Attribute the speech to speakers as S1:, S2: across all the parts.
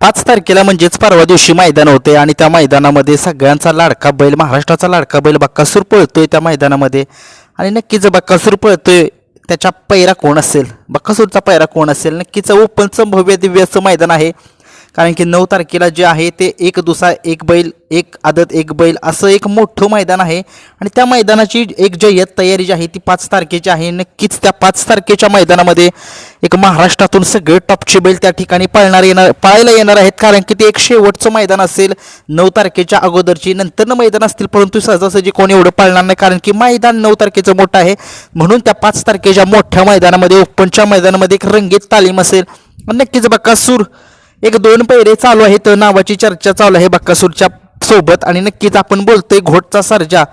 S1: पाच तारखेला म्हणजेच परवा दिवशी मैदान होते आणि त्या मैदानामध्ये सगळ्यांचा लाडका बैल महाराष्ट्राचा लाडका बैल बक्कासूर पळतोय त्या मैदानामध्ये. आणि नक्कीच बक्कासूर पळतोय त्याच्या पैरा कोण असेल? बक्कासूरचा पैरा कोण असेल? नक्कीच ओपनचं भव्य दिव्याचं मैदान आहे. कारण की नऊ तारखेला जे आहे ते एक दुसरा एक बैल एक आदत एक बैल असं एक मोठं मैदान आहे. आणि त्या मैदानाची एक जय्यत तयारी जी आहे ती पाच तारखेची आहे. नक्कीच त्या पाच तारखेच्या मैदानामध्ये एक महाराष्ट्रातून सगळे टॉपचे बैल त्या ठिकाणी पळणार येणार पळायला येणार आहेत. कारण की ते एक शेवटचं मैदान असेल. नऊ तारखेच्या अगोदरची नंतरनं मैदान असतील परंतु सहजासहजी कोणी एवढं पळणार नाही. कारण की मैदान नऊ तारखेचं मोठं आहे. म्हणून त्या पाच तारखेच्या मोठ्या मैदानामध्ये ओपनच्या मैदानामध्ये एक रंगीत तालीम असेल. नक्कीच नक्कीच बक्कासूर एक दोन पैरे चालू आहेत नावाची चर्चा चालू आहे बक्कासूरच्या सोबत. आणि नक्कीच आपण बोलतोय घोटचा सर्जा.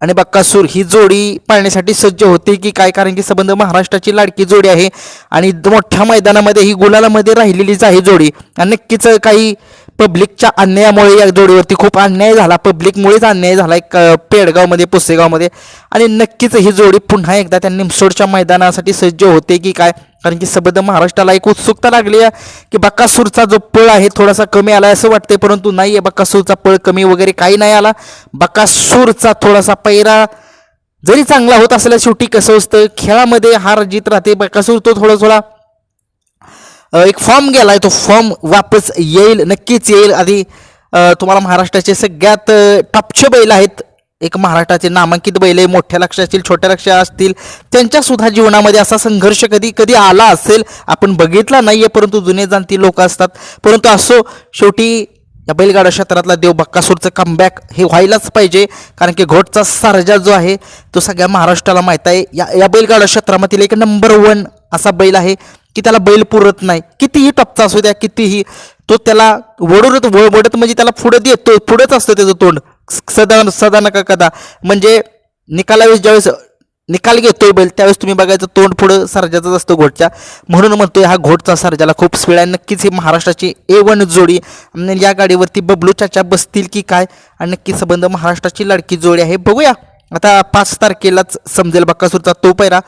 S1: आणि बक्कासूर ही जोडी पाळण्यासाठी सज्ज होते की काय? कारण की संबंध महाराष्ट्राची लाडकी जोडी आहे. आणि मोठ्या मैदानामध्ये ही गुलालामध्ये राहिलेलीच आहे जोडी. आणि नक्कीच काही पब्लिकच्या अन्यायामुळे या जोडीवरती खूप अन्याय झाला. पब्लिकमुळेच अन्याय झाला एक पेडगावमध्ये पुसेगावमध्ये. आणि नक्कीच ही जोडी पुन्हा एकदा त्या निमसोडच्या मैदानासाठी सज्ज होते की काय? कारण की सबद महाराष्ट्राला एक उत्सुकता लागली आहे की बक्कासूरचा जो पळ आहे थोडासा कमी आला असं वाटते परंतु नाही आहे. बक्कासूरचा पळ कमी वगैरे काही नाही आला. बक्कासूरचा थोडासा पैरा जरी चांगला होत असला शेवटी कसं असतं? खेळामध्ये हार जीत राहते. बक्कासूर तो थोडा थोडा एक फॉर्म आहे तो फॉर्म वापस येईल नक्कीच येईल. आधी तुम्हाला महाराष्ट्राचे सगळ्यात टपचे टॉपचे बैल आहेत. एक महाराष्ट्राचे नामांकित बैल आहे मोठ्या लक्ष असतील छोट्या लक्ष असतील. त्यांच्यासुद्धा जीवनामध्ये असा संघर्ष कधी कधी आला असेल आपण बघितला नाही आहे परंतु जुने जाणती लोक असतात. परंतु असो शेवटी या बैलगाडा क्षेत्रातला देव बक्कासूरचं कमबॅक हे व्हायलाच पाहिजे कारण की घोटचा सारजा जो आहे तो सगळ्या महाराष्ट्राला माहीत आहे. या या बैलगाडा क्षेत्रामधील एक नंबर वन असा बैल आहे. की त्याला बैल पुरत नाही. कितीही टपचा असू द्या कितीही तो त्याला वडूरत वडत म्हणजे त्याला पुढं देतो पुढंच असतं त्याचं तोंड. सदा सदा नका कदा. म्हणजे निकालावेळेस ज्यावेळेस निकाल घेतोय बैल त्यावेळेस तुम्ही बघायचं तोंड पुढं सर्जाचंच असतं घोटच्या. म्हणून म्हणतोय हा घोटचा सर्जाला खूप स्पीड आहे. नक्कीच ही महाराष्ट्राची ए वन जोडी आणि या गाडीवरती बबलू चाचा बसतील की काय? आणि नक्की संबंध महाराष्ट्राची लडकी जोडी आहे. बघूया. आता पाच तारखेलाच समजेल बक्कासूरचा तो पैरा.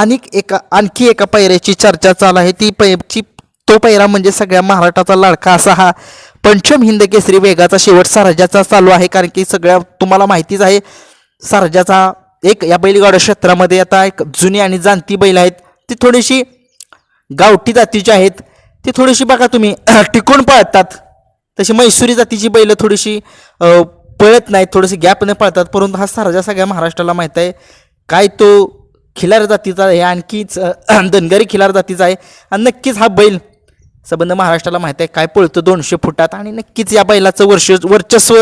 S1: आणिक एका आणखी एका पैऱ्याची चर्चा चालू आहे. ती पैची तो पैरा म्हणजे सगळ्या महाराष्ट्राचा लाडका असा हा पंचम हिंद केसरी वेगाचा शेवट सारजाचा चालू आहे. कारण की सगळ्या तुम्हाला माहितीच आहे सारजाचा एक या बैलगाड क्षेत्रामध्ये आता एक जुनी आणि जाणती बैल आहेत. ती थोडीशी गावठी जातीची आहेत. ती थोडीशी बघा तुम्ही टिकून पळतात. तशी मैसुरी जातीची बैलं थोडीशी पळत नाहीत. थोडीशी गॅपने पळतात. परंतु हा सारजा सगळ्या महाराष्ट्राला माहीत आहे. काय तो खिलार जातीचा आहे आणखीच अ, धनगरी खिलार जातीचा आहे. आणि नक्कीच हा बैल संबंध महाराष्ट्राला माहीत आहे काय पळतो दोनशे फुटात आणि नक्कीच या बैलाचं वर्ष वर्चस्व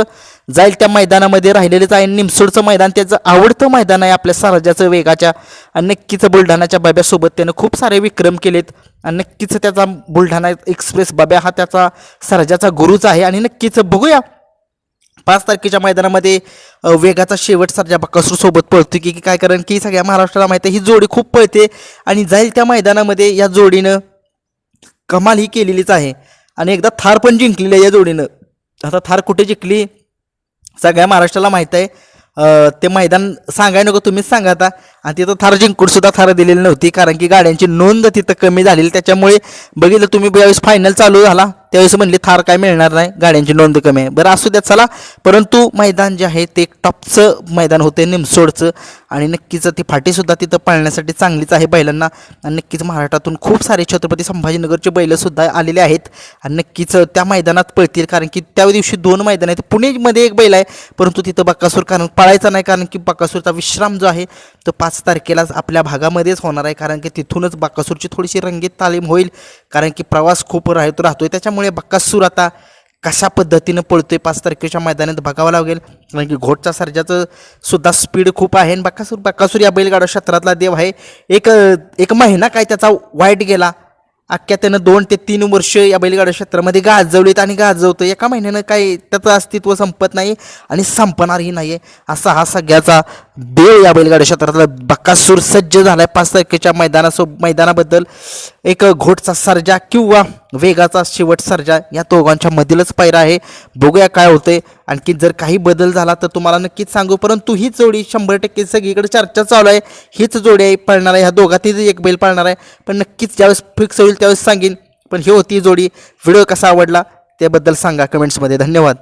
S1: जाईल त्या मैदानामध्ये राहिलेलंच आहे. निमसोडचं मैदान त्याचं आवडतं मैदान आहे आपल्या सारजाचं वेगाच्या आणि नक्कीच बुलढाणाच्या बाब्यासोबत त्यानं खूप सारे विक्रम केलेत. आणि नक्कीच त्याचा बुलढाणा एक्सप्रेस बाब्या हा त्याचा सरजाचा गुरुच आहे. आणि नक्कीच बघूया पाच तारखेच्या मैदानामध्ये वेगाचा शेवट सरजा बक्कासूरसोबत पळतो की की काय? कारण की सगळ्या महाराष्ट्राला माहिती आहे ही जोडी खूप पळते आणि जाईल त्या मैदानामध्ये या जोडीनं कमाल ही केलेलीच आहे. आणि एकदा थार पण जिंकलेली आहे या जोडीनं. आता थार कुठे जिंकली? सगळ्या महाराष्ट्राला माहीत आहे. ते मैदान सांगाय नको तुम्हीच सांगा आता. आणि तिथं थार जिंकून सुद्धा थार दिलेली नव्हती कारण की गाड्यांची नोंद तिथं कमी झालेली त्याच्यामुळे बघितलं तुम्ही ज्यावेळेस फायनल चालू झाला. त्यावेळेस म्हणले थार काय मिळणार नाही गाड्यांची नोंद कमी आहे. बरं असू द्या चला. परंतु मैदान जे आहे ते एक टॉपचं मैदान होते निमसोडचं. आणि नक्कीच ती फाटीसुद्धा तिथं पाळण्यासाठी चांगलीच आहे बैलांना. आणि नक्कीच महाराष्ट्रातून खूप सारे छत्रपती संभाजीनगरचे बैलंसुद्धा आलेले आहेत. आणि नक्कीच त्या मैदानात पळतील कारण की त्या दिवशी दोन मैदान आहेत. पुणेमध्ये एक बैल आहे परंतु तिथं बक्कासूर कारण पळायचा नाही कारण की बक्कासूरचा विश्राम जो आहे तो पाच तारखेलाच आपल्या भागामध्येच होणार आहे कारण की तिथूनच बक्कासूरची थोडीशी रंगीत तालीम होईल कारण की प्रवास खूप राहतो राहतोय. त्याच्यामुळे बक्कासूर आता कशा पद्धतीनं पळतोय पाच तारखेच्या मैदानात बघावं लागेल. कारण की घोटचा सर्जाचं सुद्धा स्पीड खूप आहे. आणि बक्कासूर बक्कासूर या बैलगाडा क्षेत्रातला देव आहे. एक एक महिना काय त्याचा वाईट गेला. अख्ख्या त्यानं दोन ते तीन वर्ष या बैलगाडा क्षेत्रामध्ये गाजवलीत आणि गाजवतं एका महिन्यानं काय त्याचं अस्तित्व संपत नाही आणि संपणारही नाही आहे असा हा सगळ्याचा बेळ या बैलगाडी क्षेत्रातला बक्कासूर सज्ज झाला आहे पाच तारखेच्या मैदानासो मैदानाबद्दल एक घोटचा सर्जा किंवा वेगाचा शेवट सर्जा या दोघांच्या मधीलच पायरा आहे. बघूया काय होते आणखी जर काही बदल झाला तर तुम्हाला नक्कीच सांगू. परंतु ही जोडी शंभर टक्के सगळीकडे चर्चा चालू आहे. हीच जोडी आहे पळणार आहे. ह्या दोघातही एक बैल पळणार आहे. पण नक्कीच ज्यावेळेस फिक्स होईल त्यावेळेस सांगेन. पण ही होती जोडी. व्हिडिओ कसा आवडला त्याबद्दल सांगा कमेंट्समध्ये. धन्यवाद.